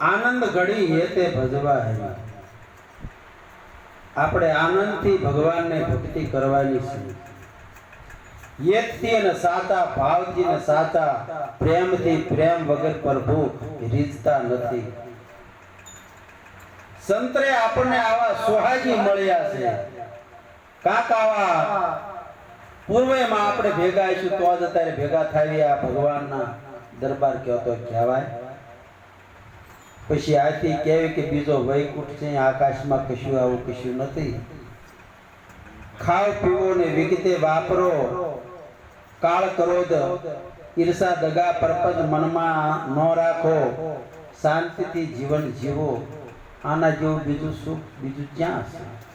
આનંદ ઘડી હેતે ભજવા હે. આપણે આનંદથી ભગવાનને ભક્તિ કરવાની છે. યેતથી અને સાચા ભાવથી અને સાચા પ્રેમથી પ્રેમ વગર પ્રભુ રીઝતા નથી. સંતરે આપણને આવા સોહાજી મળ્યા છે. કાક આવા પૂર્વેમાં આપણે ભેગા આવીશું, તો જ અત્યારે ભેગા થાય આ ભગવાનના દરબાર કયો તો કહેવાય. પછી આથી કહેવી કે બીજો વૈકુંઠ છે આકાશમાં કશું આવું કશું નથી. ખાવ પીવો ને વિગતે વાપરો. કાળ ક્રોધ, ઈર્ષા, દગા પરપદ મનમાં ન રાખો. શાંતિથી જીવન જીવો. આના જેવું બીજું સુખ બીજું ક્યાં છે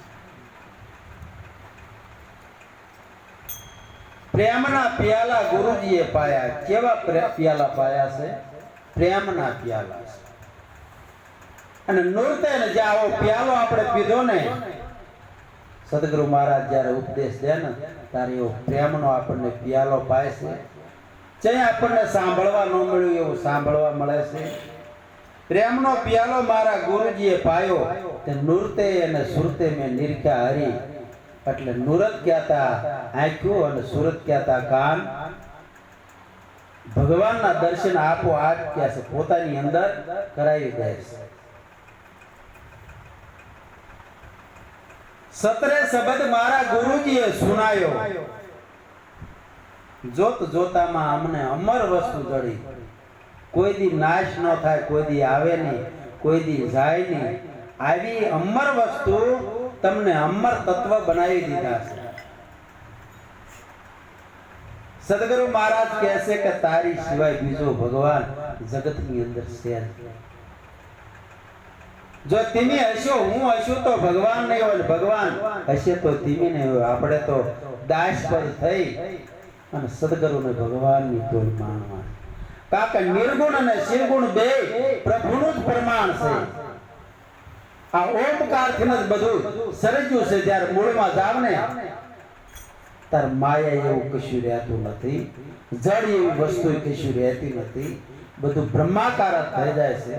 પ્રેમના પ્યાલા ગુરુજીએ પાયા. કેવા પ્યાલા પાયા છે? પ્રેમના પ્યાલા છે. અને નૃત્ય જે આવો પ્યાલો આપણે પીધો ને, સદગુરુ મહારાજ જ્યારે ઉપદેશ દે ને, ત્યારે એવો પ્રેમનો આપણને પ્યાલો પાય છે. જે આપણને સાંભળવા ન મળ્યું એવું સાંભળવા મળે છે. પ્રેમનો પ્યાલો મારા ગુરુજીએ પાયો. તે નૃત્ય અને સુરતે મેં નિરખ્યા હરી. એટલે નુરત કહેતા આંખ્યું અને સુરત કહેતા કાન. ભગવાનના દર્શન આપો આપ કહે છે? પોતાની અંદર કરાવી દે છે. સતરે શબ્દ મારા ગુરુજીએ સુનાયો. જોત જોતામાં અમને અમર વસ્તુ જડી. કોઈ દી નાશ ન થાય, કોઈ દી આવે નહીં, કોઈ દી જાય નહીં. આવી અમર વસ્તુ તમને અમર તત્વ બનાવી દીધા છે. સદગુરુ મહારાજ કહે કે તારી સિવાય બીજો ભગવાન જગતની અંદર છે જો તમે હશો, હું હશું તો ભગવાન નહીં હોય ભગવાન હશે તો તમે નહીં હોય. આપણે તો દાસ પર થઈ અને સદગુરુને ભગવાનની કોઈ માણવા કાકે નિર્ગુણ અને શિવગુણ બે પ્રભુનું જ પ્રમાણ છે. આ ઓમકારથી જ બધું સર્જ્યું છે જ્યારે મૂળમાં જાવ ને તાર માયા એવું કશું રહેતું નથી, જળ એવી વસ્તુ કશું રહેતી નથી, બધું બ્રહ્માકાર થઈ જાય છે.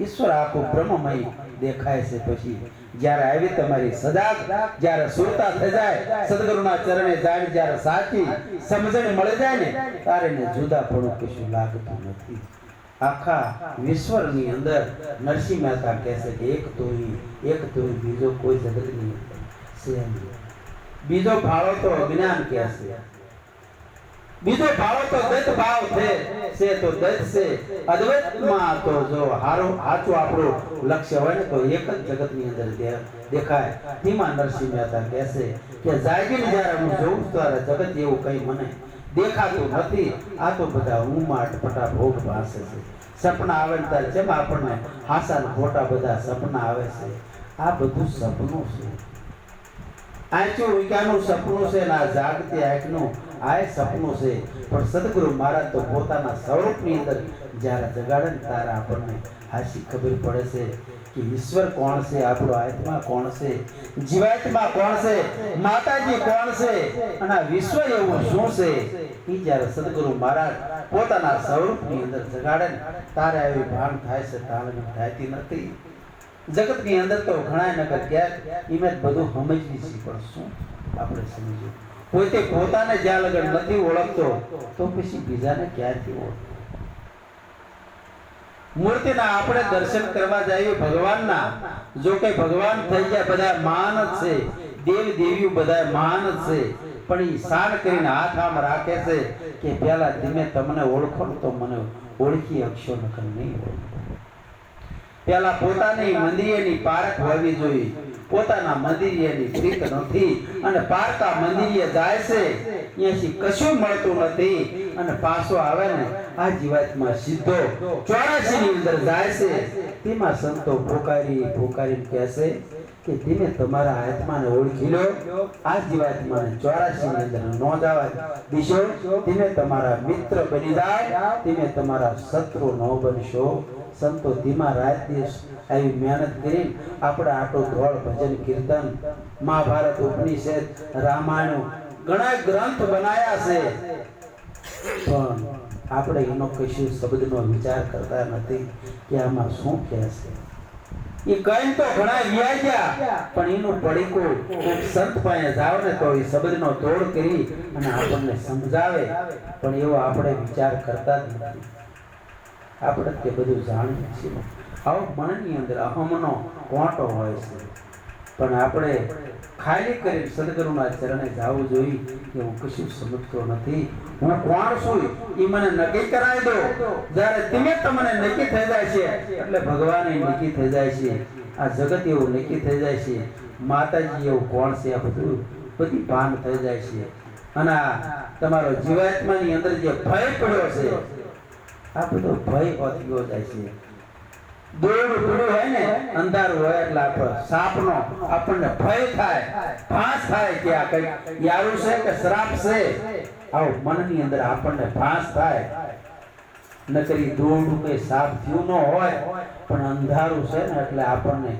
ઈશ્વર આખું બ્રહ્મમય દેખાય છે પછી. જ્યારે આવી તમારી સદા જ્યારે સુરતા થઈ જાય, સદગુરુના ચરણે જાય, જ્યારે સાચી સમજણ મળી જાય ને, તારે જુદા પણ કશું લાગતું નથી. આખા વિશ્વની અંદર નરસિંહ મહેતા કહે છે કે એક તો એક તો બીજો કોઈ જગતની નહીં. બીજો ભાળો તો અજ્ઞાન કહે છે. બીજો ભાવ તો દૈત ભાવ છે. છે તો દૈત છે. અદ્વૈતમાં તો જો હારો સાચું આપણું લક્ષ્ય હોય ને તો એક જ જગતની અંદર દેખાય. તેમાં નરસિંહ મહેતા કહે કે જાગીને જ્યારે હું જોઉં ત્યારે જગત એવું કંઈ મને દેખાતું નથી. આ તો બધા ઉમાટ પટા ભોગ ભાસે છે. સપના આવે ને ત્યારે જેમ આપણને હાસા ખોટા બધા સપના આવે છે. આ બધું સપનું છે. આંચું વિકાનું સપનું છે ને આ જાગતી આંખનું, આ સપનું છે. પણ સદગુરુ મહારાજ તો પોતાના સ્વરૂપની અંદર જ્યારે જગાડે ને ત્યારે આપણને હાસી ખબર પડે છે. કે ઈશ્વર કોણ છે? આપણો આત્મા કોણ છે? જીવાત્મા કોણ છે? માતાજી કોણ છે? અને વિશ્વ એવું શું છે? એ જ્યારે સદગુરુ મહારાજ પોતાના સ્વરૂપની અંદર જગાડે તારે આવી ભાન થાય છે તાલમેલ થાતી નથી. જગતની અંદર તો ઘણા નગર ક્યાંક ઇમેજ બધું સમજવી છે પણ શું આપણે સમજ્યું પોતે પોતાને જ્યાં લગન નથી ઓળખતો, તો પછી બીજાને ક્યાંથી ઓળખતો મૂર્તિના આપણે દર્શન કરવા જઈએ ભગવાનના. જો કે ભગવાન થઈ ગયા બધા માન જ છે. દેવ દેવીઓ બધા માન જ છે. પણ એ સાર કરીને હાથ આમ રાખે છે કે પેલા ધીમે તમને ઓળખો તો મને ઓળખી શકશો નકર નહીં ઓળખો. પેલા પોતાની મંદિરેની પારખ હોવી જોઈએ. પોતાના મંદિરેની પ્રીત નથી. અને પારકા મંદિરે જાય છે, ત્યાંથી કશું મળતું નથી. અને પાછો આવે ને, આ જીવાતમાં સીધો ચોરાસી ની અંદર જાય છે. તેમાં સંતો પોકારી પોકારી કહે છે કે ધીમે તમારા આત્માને ઓળખી લો. આ જીવાત્માને ચોરાસી અંદર નો દીશો. ધીમે તમારા મિત્ર બની જાય. ધીમે તમારા શત્રુ ન બનશો. સંતો ધીમા રાત દિવસ આવી મહેનત કરી આપણે આટો ધોળ ભજન કીર્તન મહાભારત ઉપનિષદ રામાયણ ઘણા ગ્રંથ બનાયા છે. પણ આપણે એનો કશું શબ્દનો વિચાર કરતા નથી કે આમાં શું કહે છે એ કઈ તો ઘણા વ્યાઈ ગયા, પણ એનું પડીકો કોઈક સંત પાસે જાવ ને તો એ શબ્દનો તોડ કરી અને આપણને સમજાવે. પણ એવો આપણે વિચાર કરતા જ નથી. આપણે તે બધું જાણીએ છીએ. આવો મનની અંદર અહમનો કોટો હોય છે. પણ આપણે ખાલી કરી સદગુરુના ચરણે જાવું જોઈએ કે હું કશું સમજતો નથી. હું કોણ છું એ મને નક્કી કરાવી દો. જ્યારે તમે તમને નક્કી થઈ જાય છે, એટલે ભગવાન નક્કી થઈ જાય છે. આ જગત એવું નક્કી થઈ જાય છે. માતાજી એવું કોણ છે આ બધું? બધી ભાન થઈ જાય છે. અને તમારો જીવાત્માની અંદર જે ભય પડ્યો છે, આ બધો ભય ઓથયો જાય છે. અંધારું હોય એટલે આપણે સાપનો આપણને ભય થાય ફાંસ થાય કે આ કઈ છે કે શ્રાપ છે. આવું મનની અંદર આપણને ફાંસ થાય. નકરી દોડું કે સાપ થયું ન હોય, પણ અંધારું છે ને એટલે આપણને